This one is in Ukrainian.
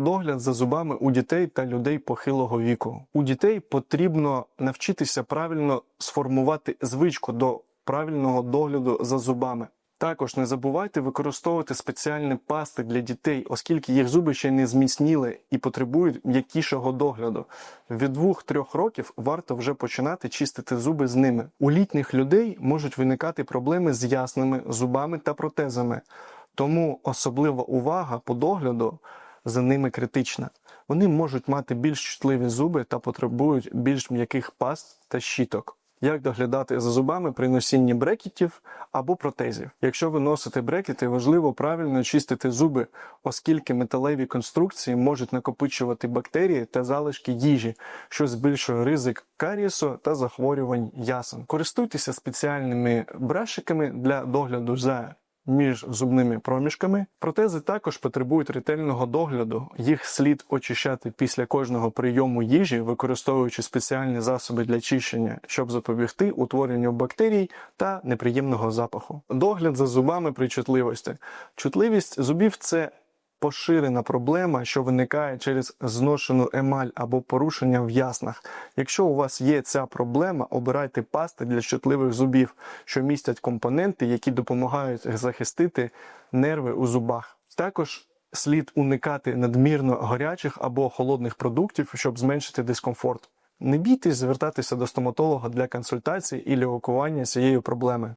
догляд за зубами у дітей та людей похилого віку. У дітей потрібно навчитися правильно сформувати звичку до правильного догляду за зубами. Також не забувайте використовувати спеціальні пасти для дітей, оскільки їх зуби ще не зміцніли і потребують м'якішого догляду. Від 2-3 років варто вже починати чистити зуби з ними. У літніх людей можуть виникати проблеми з ясними зубами та протезами, тому особлива увага по догляду за ними критична. Вони можуть мати більш чутливі зуби та потребують більш м'яких паст та щіток. Як доглядати за зубами при носінні брекетів або протезів? Якщо ви носите брекети, важливо правильно чистити зуби, оскільки металеві конструкції можуть накопичувати бактерії та залишки їжі, що збільшує ризик карієсу та захворювань ясен. Користуйтеся спеціальними брашиками для догляду за між зубними проміжками. Протези також потребують ретельного догляду. Їх слід очищати після кожного прийому їжі, використовуючи спеціальні засоби для чищення, щоб запобігти утворенню бактерій та неприємного запаху. Догляд за зубами при чутливості. Чутливість зубів це поширена проблема, що виникає через зношену емаль або порушення в яснах. Якщо у вас є ця проблема, обирайте пасти для чутливих зубів, що містять компоненти, які допомагають захистити нерви у зубах. Також слід уникати надмірно гарячих або холодних продуктів, щоб зменшити дискомфорт. Не бійтесь звертатися до стоматолога для консультації і лікування цієї проблеми.